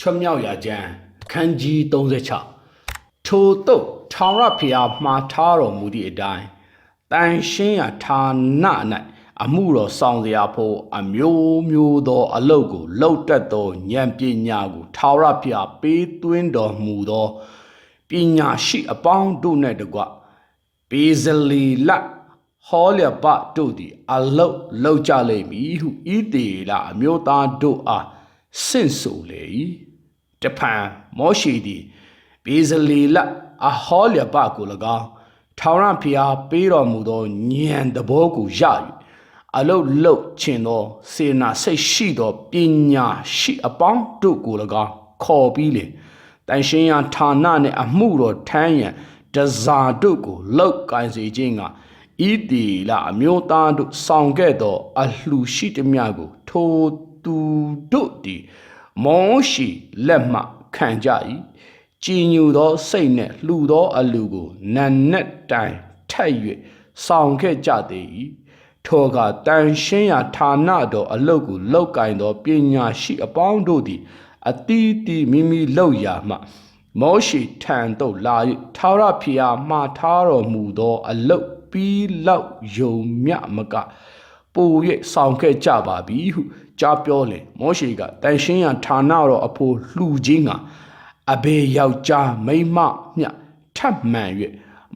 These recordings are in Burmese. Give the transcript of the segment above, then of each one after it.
ချွတ်မြောက်ရာကျမ်းအခန်းကြီး36ထိုတုတ်ထောင်ရဖျားမှားထားတော်မူသည့်အတိုင်းတန်ရှင်းရာဌာန၌အမှုတော်ဆောင်စရာဖို့အမျိုးမျိုးသောအလုတ်ကိုလှုပ်တတ်သောဉာဏ်ပညာကိုထာဝရဘုရားပေးသွင်းတော်မူသောပညာရှိအပေါင်းတို့နှင့်တကွပေဇလီလဟောလျပတို့သည်အလုတ်လောက်ကြလိမ့်မည်ဟုဤတေလအမျိုးသားတို့အားဆင့်ဆိုလေ၏ တဖန်မောရှိသည်ပေဇလီလအဟောလျပကို၎င်းထောင်ရဖျားပေးတော်မူသောဉာဏ်တဘောကိုရ၍အလုတ်လုတ်ချင်သောစေနာစိတ်ရှိသောပညာရှိအပေါင်းတို့ကို၎င်းခေါ်ပြီးလေတန်ရှင်းရာဌာနနှင့်အမှုတော်ထမ်းရန်တဇာတို့ကိုလောက်ကင်စေခြင်းကဤတီလအမျိုးသားတို့ဆောင်ခဲ့သော အလှူရှိသည်များကိုထိုသူတို့သည် မောရှိလက်မှခံကြ၏ကြည်ညိုသောစိတ်နှင့်လှူသောအလူကိုနံနက်တိုင်ထက်၍ဆောင်ခဲ့ကြသေး၏ထိုကတန်ရှင်းရာဌာနတော်အလုတ်ကိုလောက်ကင်သောပညာရှိအပေါင်းတို့သည်အတီးတီမိမိလောက်ရာမှမောရှိထံသို့လာ၍ထာဝရဖျားမှားထားတော်မူသော အလုတ်ပြီးလောက်ယုံမြမကပို၍ဆောင်ခဲ့ကြပါပြီဟု ကြားပြောလေမောရှိကတန်ရှင်းရန်ဌာနတော်အဖို့လှူခြင်းကအဘေယောက်ျားမိန်းမမျှထပ်မှန်၍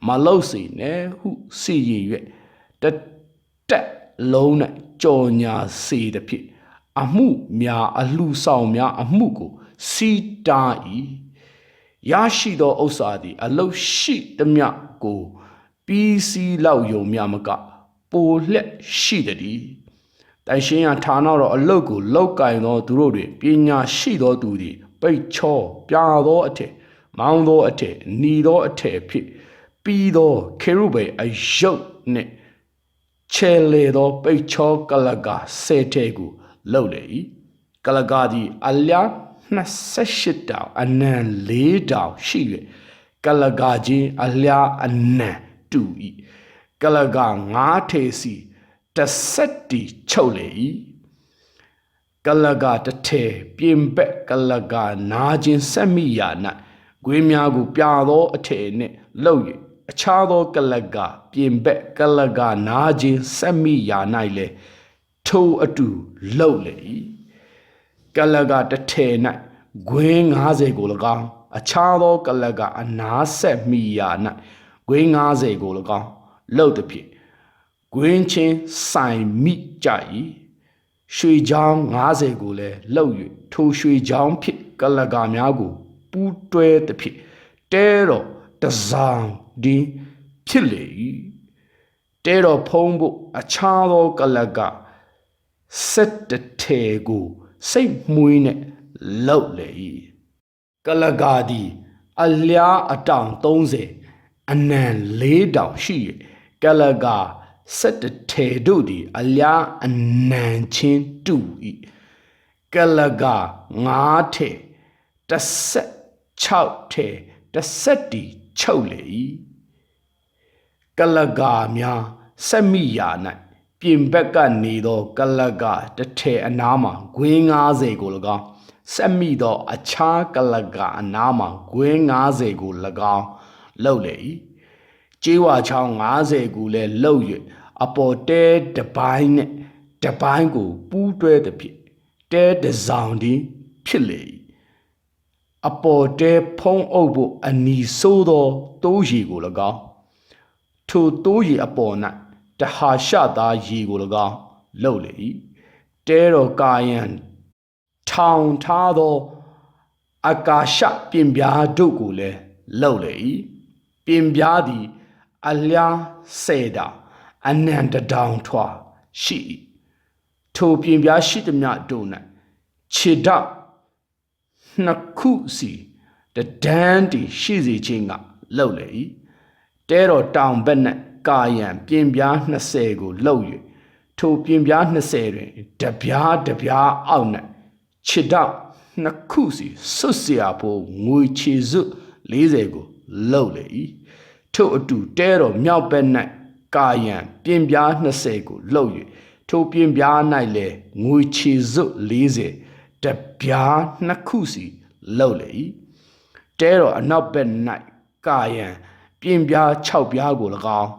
မလုတ်စေနဲ့ဟုစီရင်၍တတက်လုံး၌ကြော်ညာစေသည်ဖြစ်အမှုများအလှဆောင်များအမှုကိုစီတာ၏ရရှိသောဥစ္စာသည် အလုတ်ရှိသမျှကိုပြီးစီးလောက်ယုံမြမက ပိုလက်ရှိသည် တန်ရှင်းရဌာနတော်အလုတ်ကိုလောက်ကင်သောသူတို့တွင်ပညာရှိသောသူသည်ပိတ်ချောပြာသောအထက်မောင်းသောအထက်หนีသောအထက်ဖြစ်ပြီးသောခေရုဗေအယုတ်နှင့်ချဲလေသောပိတ်ချောကလကဆဲတဲကိုလှုပ်လေ၏ကလကသည်အလျာ28တောင်အနံ4တောင်ရှိ၍ကလကချင်းအလျာအနံတူ၏ကလက9ထေစီ တစ်ဆက်တီချုပ်လေ၏ကလကတထဲပြင်ပက်ကလကနာခြင်းဆက်မိရာ၌ဂွေးများကိုပြသောအထည်နှင့်လှုပ်၍အခြားသောကလကပြင်ပက်ကလကနာခြင်းဆက်မိရာ၌လည်းထိုအတူလှုပ်လေ၏ကလကတထဲ၌ဂွင်း90ကို၎င်းအခြားသောကလကအနာဆက်မိရာ၌ဂွင်း90ကို၎င်းလှုပ်သည်ဖြင့် ဂွင်းချင်းဆိုင်မိကြ၏ရွှေချောင်း90ကိုလည်းလှုပ်၍ထိုရွှေချောင်းဖြစ်ကလကများကိုပူးတွဲသည်ဖြင့်တဲတော်တစောင်းဒီဖြစ်လေ၏တဲတော်ဖုံးဖို့အခြားသောကလကစက်တထေကိုစိတ်မွေးနဲ့လှုပ်လေ၏ကလကာသည်အလျားအတောင်30အနံ၄တောင်ရှိ၍ကလကာ စက်တထေတို့သည်အလျားအနံချင်းတူ၏ကလကာ9ထေတစ်ဆက်6ထေတစ်ဆက်တီချုပ်လေ၏ကလကာများဆက်မိရာ၌ပြင်ဘက်ကနေသော ကလကတထဲအနားမှာဂွင်း90ကို၎င်းဆက်မိသော အခြားကလကအနားမှာဂွင်း90ကို၎င်းလှုပ်လေ၏ ကျေးဝါချောင်း90ကိုလည်းလှုပ်၍အပေါ်တဲတပိုင်းနဲ့တပိုင်းကိုပူးတွဲသည်ဖြစ်တဲတစောင်သည်ဖြစ်လေ၏အပေါ်တဲဖုံးအုပ်ဖို့အနီဆိုးသောတိုးရီကို၎င်းထိုတိုးရီအပေါ်၌တဟာရှသားရီကို၎င်းလှုပ်လေ၏တဲတော်ကာယံထောင်ထားသောအကာရှပြင်ပြားတို့ကိုလည်းလှုပ်လေ၏ပြင်ပြားသည် အလျားစေတာအနန္တတောင်ထွာရှိ၏ထိုပြင်ပြားရှိသည်မြတို့၌ခြေဒနှစ်ခုစီတဒန်းတီရှိစေခြင်းကလှုပ်လေ၏တဲတော်တောင်ဘက်၌ကာယံပြင်ပြား20ကိုလှုပ်၍ထိုပြင်ပြား20တွင်တပြားတပြားအောက်၌ခြေတော့နှစ်ခုစီစွတ်เสียဖို့ငွေခြေစွတ်40ကိုလှုပ်လေ၏ ထို့အတူတဲတော်မြောက်ဘက်၌ကာယံပြင်ပြား20ကိုလှုပ်၍ထိုပြင်ပြား၌လည်းငွေခြေစွတ်40တပြားနှစ်ခုစီလှုပ်လေ၏တဲတော်အနောက်ဘက်၌ကာယံပြင်ပြား6ပြားကို၎င်း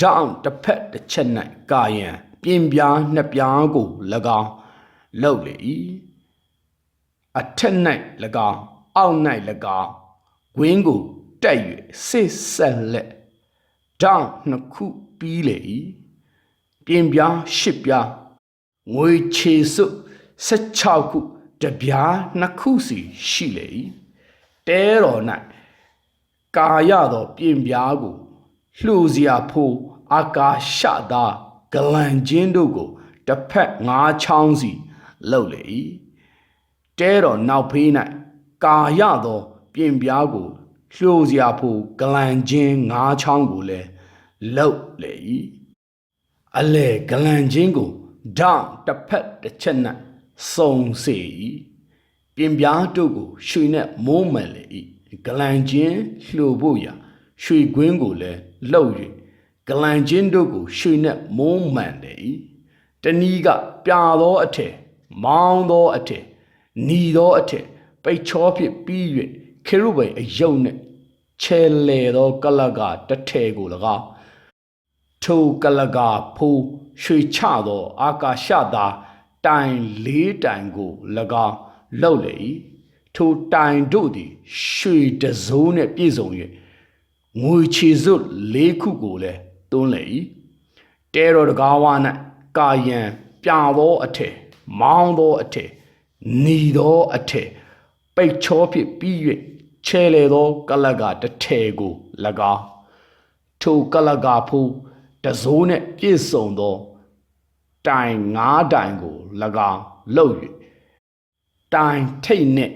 တောင်တစ်ဖက်တစ်ချက်၌ကာယံပြင်ပြားနှစ်ပြားကို၎င်းလှုပ်လေ၏အထက်၌၎င်းအောက်၌၎င်းဝင်းကို တက်၍စစ်ဆက်လက်တောင်နှစ်ခုပြီးလေ၏ပြင်ပြားရှစ်ပြားငွေချေစွတ်16ခုတပြားနှစ်ခုစီရှိလေ၏တဲတော်၌ကာရသောပြင်ပြားကိုလှူစရာဖို့အာကာရှသာဂလန်ချင်းတို့ကိုတစ်ဖက်ငါးချောင်းစီလှုပ်လေ၏တဲတော်နောက်ဖေး၌ကာရသောပြင်ပြားကို လှူစရာဖို့ဂလန်ချင်းငါးချောင်းကိုလည်းလှုပ်လေ၏အလေဂလန်ချင်းကိုဓာတ်တစ်ဖက်တစ်ချက်၌စုံစေ၏ပြင်ပြားတို့ကိုရွှေနဲ့မိုးမှန်လေ၏ဂလန်ချင်းလှူဖို့ရာရွှေကွင်းကိုလည်းလှုပ်၍ဂလန်ချင်းတို့ကိုရွှေနဲ့မိုးမှန်လေ၏တနည်းကပြာသောအထည်မောင်းသောအထည်နီသောအထည်ပိတ်ချောဖြစ်ပြီး၍ ခေရုဗိမ်အယုတ်နှင့်ချဲလေသောကလကတစ်ထည်ကို၎င်းထိုကလကဖိုးရွှေချသော အာကာရှသာတိုင်လေးတိုင်ကို၎င်းလှုပ်လေ၏ထိုတိုင်တို့သည် ရွှေတစိုးနှင့်ပြည့်စုံ၍ငွေချေစွတ်လေးခုကိုလည်းတွန်းလေ၏တဲတော်တကားဝါ၌ကာယံပြာသောအထည်မောင်းသောအထည်နီသောအထည် ပိတ်ချောဖြစ်ပြီး၍ချဲလေသော ကလကတစ်ထည်ကို၎င်းထိုကလကဖိုးတစိုးနှင့်ပြည့်စုံသောတိုင်ငါးတိုင်ကို၎င်းလှုပ်၍တိုင်ထိတ်နှင့်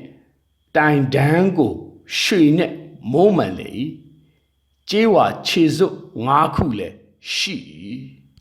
တိုင်ဒန်းကိုရွှေနှင့်မိုးမှန်လေ၏ကျေးဝါခြေစွပ်ငါးခုလည်းရှိ၏